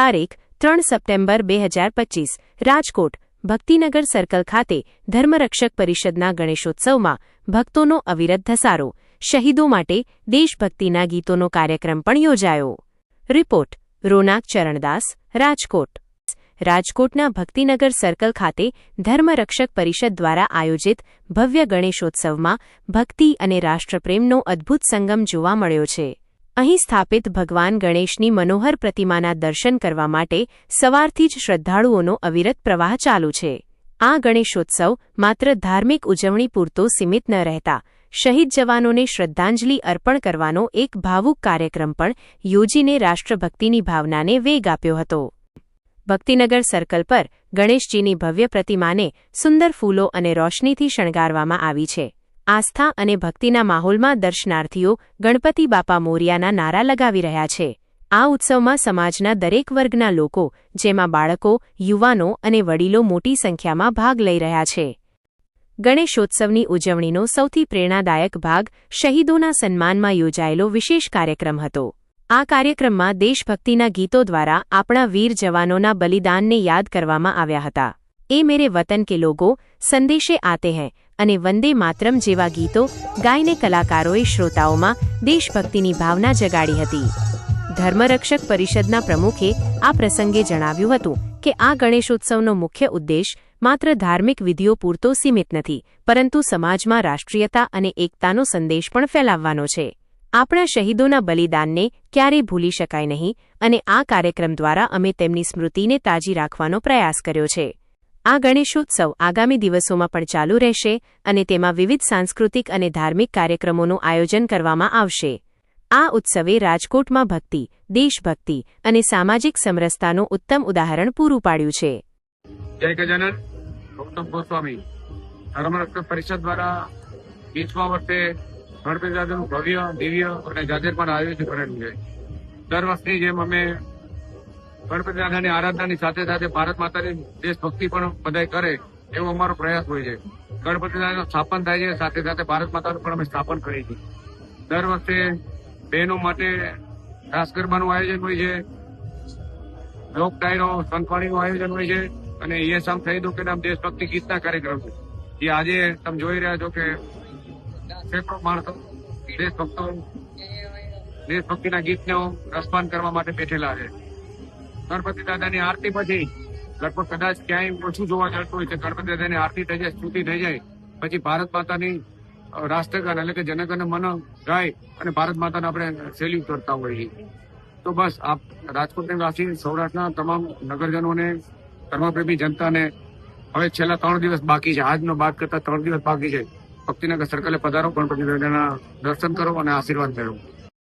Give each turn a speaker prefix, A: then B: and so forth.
A: તારીખ, ત્રણ સપ્ટેમ્બર બે હજાર પચીસ, રાજકોટ, ભક્તિનગર સર્કલ ખાતે ધર્મરક્ષક પરિષદના ગણેશોત્સવમાં ભક્તોનો અવિરત ધસારો, શહીદો માટે દેશભક્તિના ગીતોનો કાર્યક્રમ પણ યોજાયો. રિપોર્ટ, રોનાક ચરણદાસ, રાજકોટ. રાજકોટના ભક્તિનગર સર્કલ ખાતે ધર્મરક્ષક પરિષદ દ્વારા આયોજિત ભવ્ય ગણેશોત્સવમાં ભક્તિ અને રાષ્ટ્રપ્રેમનો અદ્ભુત સંગમ જોવા મળ્યો છે. અહીં સ્થાપિત ભગવાન ગણેશની મનોહર પ્રતિમાના દર્શન કરવા માટે સવારથી જ શ્રદ્ધાળુઓનો અવિરત પ્રવાહ ચાલુ છે. આ ગણેશોત્સવ માત્ર ધાર્મિક ઉજવણી પૂરતો સીમિત ન રહેતા, શહીદ જવાનોને શ્રદ્ધાંજલિ અર્પણ કરવાનો એક ભાવુક કાર્યક્રમ પણ યોજીને રાષ્ટ્રભક્તિની ભાવનાને વેગ આપ્યો હતો. ભક્તિનગર સર્કલ પર ગણેશજીની ભવ્ય પ્રતિમાને સુંદર ફૂલો અને રોશનીથી શણગારવામાં આવી છે. આસ્થા અને ભક્તિના માહોલમાં દર્શનાર્થીઓ ગણપતિ બાપા મોરિયાના નારા લગાવી રહ્યા છે. આ ઉત્સવમાં સમાજના દરેક વર્ગના લોકો, જેમાં બાળકો, યુવાનો અને વડીલો મોટી સંખ્યામાં ભાગ લઈ રહ્યા છે. ગણેશોત્સવની ઉજવણીનો સૌથી પ્રેરણાદાયક ભાગ શહીદોના સન્માનમાં યોજાયેલો વિશેષ કાર્યક્રમ હતો. આ કાર્યક્રમમાં દેશભક્તિના ગીતો દ્વારા આપણા વીર જવાનોના બલિદાનને યાદ કરવામાં આવ્યા હતા. એ મેરે વતન કે લોગો, સંદેશે આતે હૈ અને વંદે માતરમ જેવા ગીતો ગાયને કલાકારોએ શ્રોતાઓમાં દેશભક્તિની ભાવના જગાડી હતી. ધર્મરક્ષક પરિષદના પ્રમુખે આ પ્રસંગે જણાવ્યું હતું કે આ ગણેશોત્સવનો મુખ્ય ઉદ્દેશ માત્ર ધાર્મિક વિધિઓ પૂરતો સીમિત નથી, પરંતુ સમાજમાં રાષ્ટ્રીયતા અને એકતાનો સંદેશ પણ ફેલાવવાનો છે. આપણા શહીદોના બલિદાનને ક્યારેય ભૂલી શકાય નહીં અને આ કાર્યક્રમ દ્વારા અમે તેમની સ્મૃતિને તાજી રાખવાનો પ્રયાસ કર્યો છે. આ ગણેશોત્સવ આગામી દિવસોમાં પણ ચાલુ રહેશે અને તેમાં વિવિધ સાંસ્કૃતિક અને ધાર્મિક કાર્યક્રમોનું આયોજન કરવામાં આવશે. આ ઉત્સવે રાજકોટમાં ભક્તિ, દેશભક્તિ અને સામાજિક સમરસતાનું ઉત્તમ ઉદાહરણ પૂરું પાડ્યું છે.
B: જય ગજાનન, ગૌતમ ગોસ્વામી. ધર્મરક્ષક પરિષદ દ્વારા વીસમા વર્ષે ગણપતિ દાદાનું ભવ્ય, દિવ્ય અને જાહેરપણ આયોજન કરેલું છે. દર વર્ષની જેમ અમે ગણપતિ દાદાની આરાધનાની સાથે સાથે ભારત માતાની દેશભક્તિ પણ બધાય કરે એવો અમારો પ્રયાસ હોય છે. ગણપતિ દાદાનું સ્થાપન થાય છે, સાથે સાથે ભારત માતાનું પણ અમે સ્થાપન કરીએ છીએ. દર વર્ષે બહેનો માટે રાસ ગરબાનું આયોજન હોય છે. લોક ડાયરો સંતવાણીનું આયોજન હોય છે અને એ સામ શહીદો કે નામ દેશભક્તિ ગીતના કાર્યક્રમ છે. એ આજે તમે જોઈ રહ્યા છો કે સેંકડો માણસો દેશભક્તો દેશભક્તિના ગીતને રસપાન કરવા માટે બેઠેલા છે. ગણપતિ દાદાની આરતી પછી લગભગ કદાચ ક્યાંય ઓછું જોવા મળતું હોય છે ગણપતિ દાદાની આરતી થઈ જાય, સ્તુતિ થઈ જાય, પછી ભારત માતાની રાષ્ટ્રગાન એટલે કે જનગણ મન ગાય અને ભારત માતાને આપણે સેલ્યુટ કરતા હોઈએ. તો બસ આપ રાજકોટની વાસી, સૌરાષ્ટ્રના તમામ નગરજનોને, ધર્મપ્રેમી જનતાને, હવે છેલ્લા ત્રણ દિવસ બાકી છે, આજનો બાદ કરતા ત્રણ દિવસ બાકી છે. ભક્તિનગર સર્કલે પધારો, ગણપતિ દાદાના દર્શન કરો અને આશીર્વાદ મેળવો.